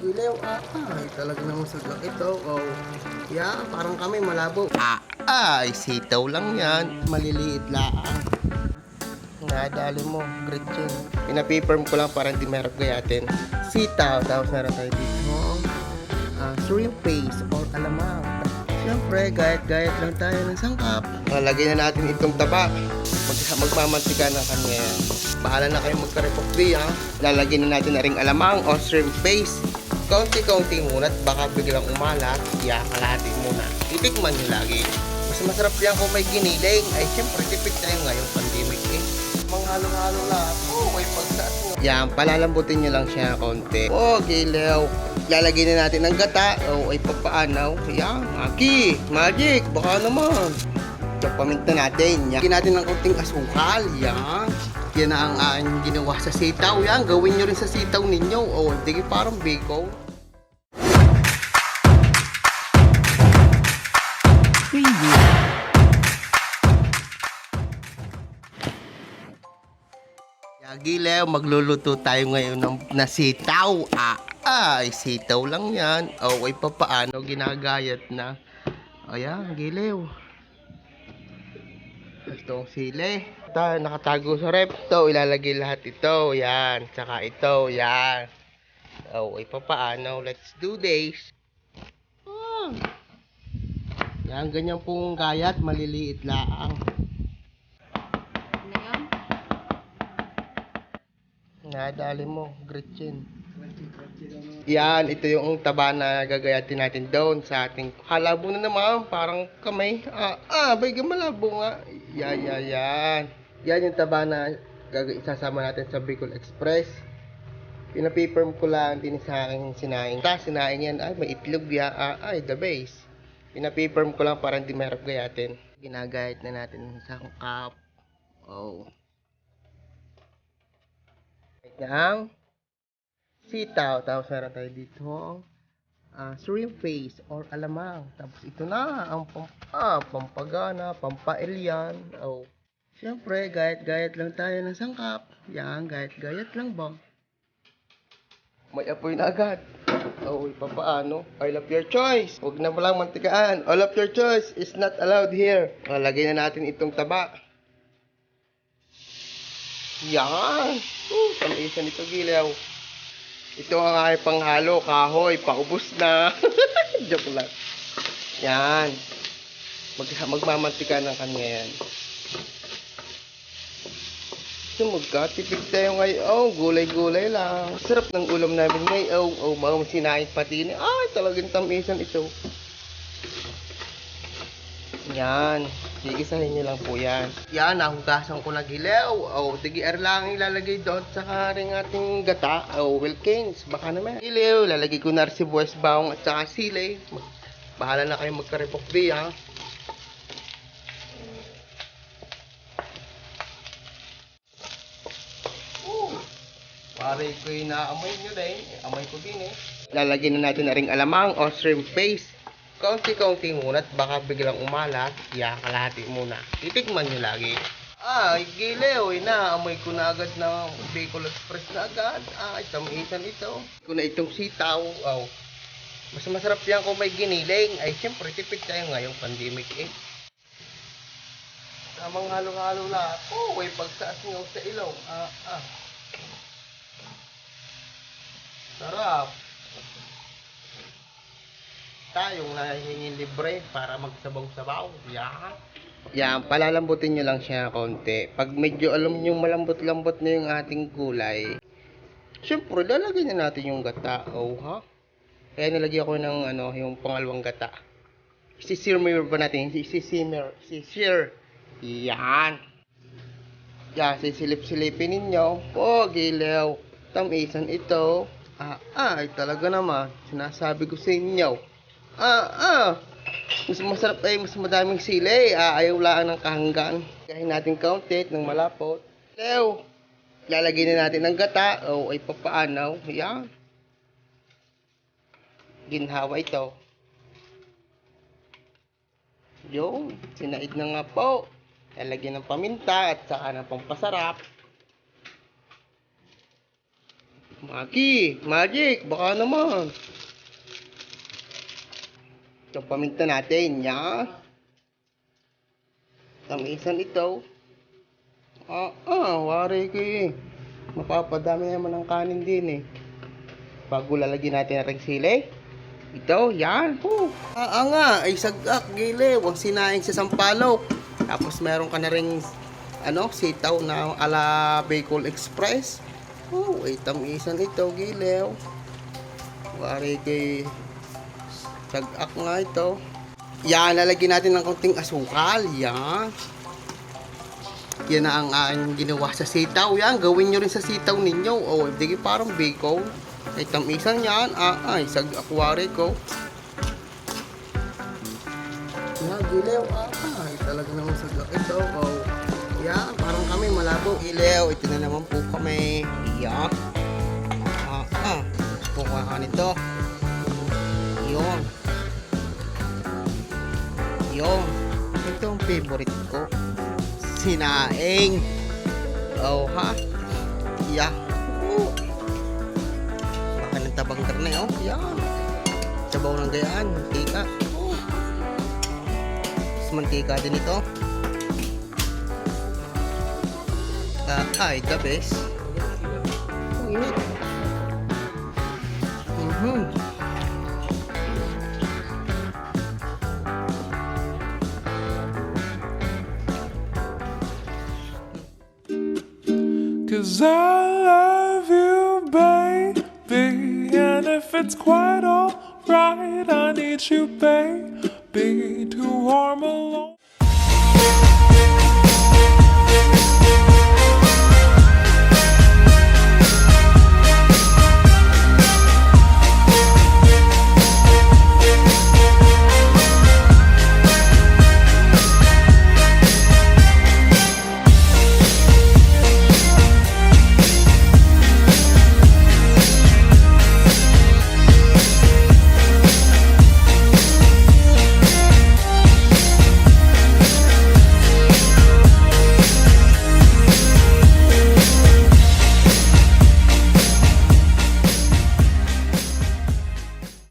gilew. Ah, ay, talaga naman sa ito. Oh. Yeah, parang kami malabo. Ah, ay, sitaw lang yan. Maliliit lang. Nadali mo, Gretchen. Pinapaperm ko lang para hindi merap gayatin. Sitaw, tapos meron tayo dito. Ah, shrimp paste or alamang. Siyempre, gayat-gayat lang tayo ng sangkap. Lalagyan na natin itong taba. Mag magmamantika na kanya yan. Bahala na kayo magka-repokbi ha. Lalagyan na natin na ring alamang o shrimp paste. Kaunti-kaunti muna at baka biglang umalat. Kaya kalahati muna. Titikman nyo lagi. Mas masarap yan kung may giniling. Ay, siyempre, tipid tayo ngayon pandemic eh. Mga halo-halo lahat. Oo, may pagsaas mo. Yan, palalambutin nyo lang siya konti. Oh, gilew. Lalagyan na natin ng gata. O, ay papaanaw. Yan, Aki, magic, baka naman. So, paminta natin. Yan. Natin ng konting asukal. Yan. Yan na ang aking ginawa sa sitaw. Yan, gawin nyo rin sa sitaw ninyo. O, hindi parang bacon. Yagilew, magluluto tayo ngayon ng na sitaw. Ah, ay, sitaw lang yan. O, ay papaano, ginagayat na. Ayan, gilew. Itong sili. Ito, nakatago sa rep. Ito, ilalagay lahat ito. Yan. Tsaka ito, yan. O, ay papaano. Let's do this. Ah. Yan, ganyan pong gayat. Maliliit yun? Nadali mo, Gretchen. Yan, ito yung taba na gagayatin natin doon sa ating halabo na naman, parang kamay. Ah, ah, bayga malabo nga. Yan, yan, yan. Yan yung taba na isasama natin sa Bicol Express. Pinapaperm ko lang din sa aking sinaing. Ta, sinaing yan, ay, may itlog ya. Ah, ay, the base. Pinapaperm ko lang para hindi mahirap gayatin. Ginagayat na natin sa cup. Oh ng sitaw. Tapos meron tayo dito ah shrimp paste or alamang. Tapos ito na ang ah, pampagana, pampaelyan. Oh. Siyempre, gayat-gayat lang tayo ng sangkap. Yan, gayat-gayat lang ba? May apoy na agad. Oh, papaano? Oil of your choice. Huwag na palang mantikaan. All of your choice is not allowed here. Oh, lagay na natin itong taba. Yan. Uh, tamisan ito gilaw. Ito ang aking panghalo, kahoy, paubos na. Joke lang. Yan. Mag magmamantika ng kanya yan. So magkatipid tayo ngayon. Oh, gulay-gulay lang. Sarap ng ulam namin ngayon. Oh, oh mga sinain pati ni. Ay, talagang tamisan ito. Yan. Gigisahin nyo lang po yan. Yan, nahugasan ko na gilaw. O, oh, tigi-air lang ilalagay doon. Saka rin ating gata. O, oh, Wilkins. Baka naman. Gilaw, lalagay ko na si Buwes Baong at saka sili. Bahala na kayo magka-repokbi, ha. Oh, Pare ko yung naamoy nyo din. Amoy ko din eh. Lalagyan na natin na ring alamang o shrimp paste. Kaunti-kaunti muna at baka biglang umalat. Kaya muna. Titikman nyo lagi. Ay, gilew. Inaamoy ko na agad ng Bicol Express na agad. Ay, tamisan ito. Ko na itong sitaw. Oh. Mas masarap yan kung may giniling. Ay, siyempre, tipid tayo ngayong pandemic eh. Tamang halo-halo lahat. Oh, may pagsaas nga sa ilaw. Ah, ah. Sarap. Tayong nahihingin libre para magsabaw-sabaw. Yan. Yan, palalambutin nyo lang siya konti. Pag medyo alam nyo malambot-lambot na yung ating gulay, syempre, lalagyan na natin yung gata. Oh, ha? Kaya nilagyan ko ng ano, yung pangalawang gata. Sisimmer ba natin? Sisimmer. Sisir. Yan. Yan, sisilip-silipin ninyo. Oh, gilaw. Tamisan ito. Ah, ay, talaga naman. Sinasabi ko sa inyo. Ah, ah. Mas masarap ay mas madaming sili. Ah, ayaw lang ng kahanggan. Kahin natin kaunti ng malapot. Leo. Lalagay na natin ng gata. O, ay papaanaw. Yan. Ginhawa ito. Yung, sinaid na nga po. Lalagyan ng paminta at saka ng pampasarap. Maki, Magic, baka naman. Ito paminta natin, yan. Tamisan ito. Ah, ah, wari ko eh. Mapapadami naman ng kanin din eh. Bago lalagyan natin ang sili. Ito, yan. Oh. Ah, ah nga, ay sagak, gili. Huwag sinaing sa sampalok. Tapos meron ka na rin, ano, sitaw na ala Bacol Express. Oh, ay tamisan ito, gilew. Wari kay sagak nga ito. Yan, lalagyan natin ng konting asukal. Yan. Yan na ang aking ginawa sa sitaw. Yan, gawin nyo rin sa sitaw ninyo. O, oh, hindi parang bacon. Ay, tamisan yan. Ah, ay, sa akwari ko. Yan, gilew. Ah, ay, talaga naman sa ito. Oh. Yan, parang kami malabo. Gilew, ito na naman po kami. Yan. Ah, ah. Kukuha ka nito. Yun. Yun. Ito ang favorite ko. Sinaing. Oh, ha? Yeah. Oh. Baka ng tabang karne, oh. Yan. Sabaw ng gayaan. Mantika. Oh. Mas mantika din ito. Ah, ay, the best. Ang init. Mhm. Cause I love you, baby. And if it's quite alright, I need you, baby, to warm along.